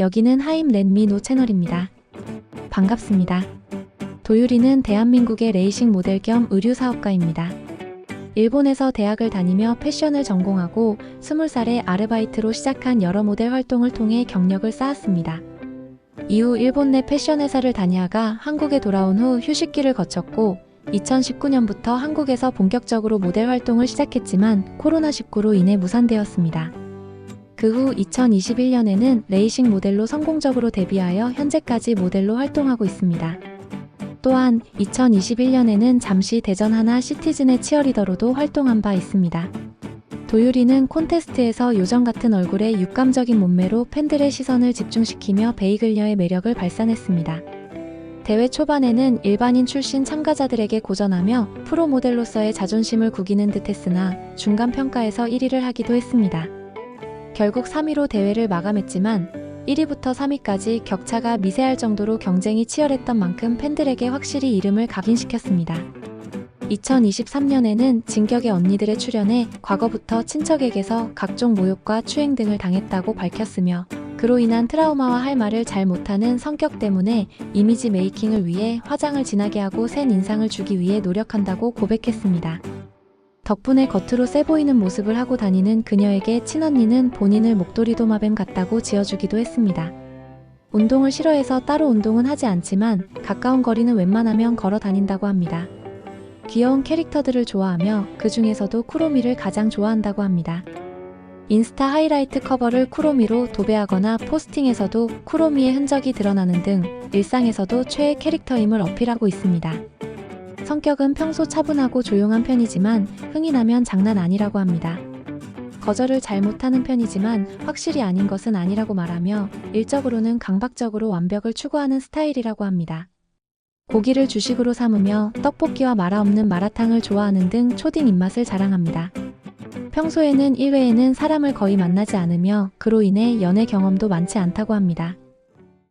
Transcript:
여기는 하임 렛미노 채널입니다. 반갑습니다. 도유리는 대한민국의 레이싱 모델 겸 의류 사업가입니다. 일본에서 대학을 다니며 패션을 전공하고 20살에 아르바이트로 시작한 여러 모델 활동을 통해 경력을 쌓았습니다. 이후 일본 내 패션 회사를 다니다가 한국에 돌아온 후 휴식기를 거쳤고 2019년부터 한국에서 본격적으로 모델 활동을 시작했지만 코로나19로 인해 무산되었습니다. 그 후 2021년에는 레이싱 모델로 성공적으로 데뷔하여 현재까지 모델로 활동하고 있습니다. 또한 2021년에는 잠시 대전 하나 시티즌의 치어리더로도 활동한 바 있습니다. 도유리는 콘테스트에서 요정 같은 얼굴에 육감적인 몸매로 팬들의 시선을 집중시키며 베이글녀의 매력을 발산했습니다. 대회 초반에는 일반인 출신 참가자들에게 고전하며 프로 모델로서의 자존심을 구기는 듯 했으나 중간 평가에서 1위를 하기도 했습니다. 결국 3위로 대회를 마감했지만 1위부터 3위까지 격차가 미세할 정도로 경쟁이 치열했던 만큼 팬들에게 확실히 이름을 각인시켰습니다. 2023년에는 진격의 언니들의 출연에 과거부터 친척에게서 각종 모욕과 추행 등을 당했다고 밝혔으며 그로 인한 트라우마와 할 말을 잘 못하는 성격 때문에 이미지 메이킹을 위해 화장을 진하게 하고 센 인상을 주기 위해 노력한다고 고백했습니다. 덕분에 겉으로 세 보이는 모습을 하고 다니는 그녀에게 친언니는 본인을 목도리 도마뱀 같다고 지어주기도 했습니다. 운동을 싫어해서 따로 운동은 하지 않지만 가까운 거리는 웬만하면 걸어 다닌다고 합니다. 귀여운 캐릭터들을 좋아하며 그 중에서도 쿠로미를 가장 좋아한다고 합니다. 인스타 하이라이트 커버를 쿠로미로 도배하거나 포스팅에서도 쿠로미의 흔적이 드러나는 등 일상에서도 최애 캐릭터임을 어필하고 있습니다. 성격은 평소 차분하고 조용한 편이지만 흥이 나면 장난 아니라고 합니다. 거절을 잘 못하는 편이지만 확실히 아닌 것은 아니라고 말하며 일적으로는 강박적으로 완벽을 추구하는 스타일이라고 합니다. 고기를 주식으로 삼으며 떡볶이와 마라 없는 마라탕을 좋아하는 등 초딩 입맛을 자랑합니다. 평소에는 1회에는 사람을 거의 만나지 않으며 그로 인해 연애 경험도 많지 않다고 합니다.